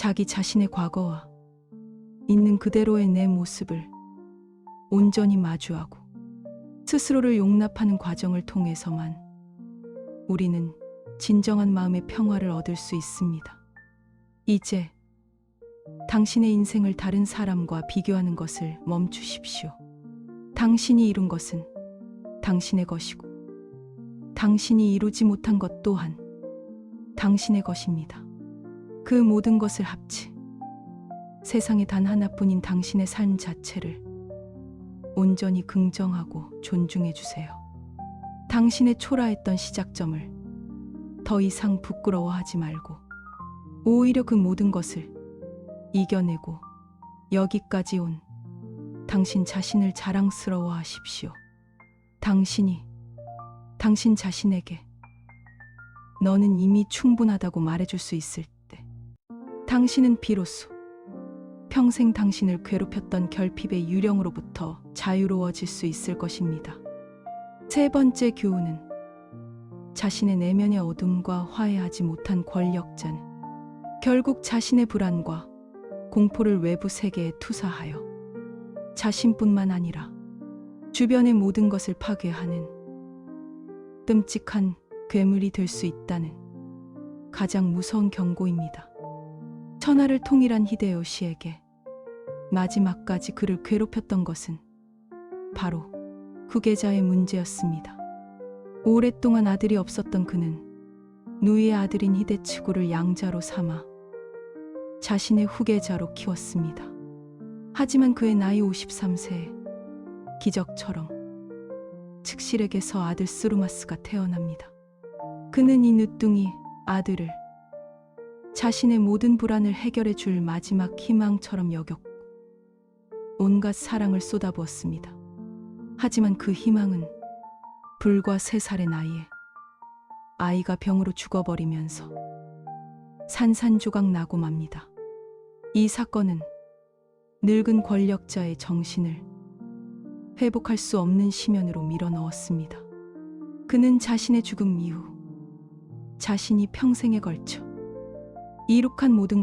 자기 자신의 과거와 있는 그대로의 내 모습을 온전히 마주하고 스스로를 용납하는 과정을 통해서만 우리는 진정한 마음의 평화를 얻을 수 있습니다. 이제 당신의 인생을 다른 사람과 비교하는 것을 멈추십시오. 당신이 이룬 것은 당신의 것이고, 당신이 이루지 못한 것 또한 당신의 것입니다. 그 모든 것을 합치 세상에 단 하나뿐인 당신의 삶 자체를 온전히 긍정하고 존중해 주세요. 당신의 초라했던 시작점을 더 이상 부끄러워하지 말고 오히려 그 모든 것을 이겨내고 여기까지 온 당신 자신을 자랑스러워 하십시오. 당신이 당신 자신에게 너는 이미 충분하다고 말해줄 수 있을 때 당신은 비로소 평생 당신을 괴롭혔던 결핍의 유령으로부터 자유로워질 수 있을 것입니다. 세 번째 교훈은 자신의 내면의 어둠과 화해하지 못한 권력자는 결국 자신의 불안과 공포를 외부 세계에 투사하여 자신뿐만 아니라 주변의 모든 것을 파괴하는 끔찍한 괴물이 될 수 있다는 가장 무서운 경고입니다. 천하를 통일한 히데요시에게 마지막까지 그를 괴롭혔던 것은 바로 후계자의 문제였습니다. 오랫동안 아들이 없었던 그는 누이의 아들인 히데츠구를 양자로 삼아 자신의 후계자로 키웠습니다. 하지만 그의 나이 53세에 기적처럼 측실에게서 아들 스루마스가 태어납니다. 그는 이 늦둥이 아들을 자신의 모든 불안을 해결해 줄 마지막 희망처럼 여겼고 온갖 사랑을 쏟아부었습니다. 하지만 그 희망은 불과 세 살의 나이에 아이가 병으로 죽어버리면서 산산조각 나고 맙니다. 이 사건은 늙은 권력자의 정신을 회복할 수 없는 심연으로 밀어넣었습니다. 그는 자신의 죽음 이후 자신이 평생에 걸쳐 이룩한 모든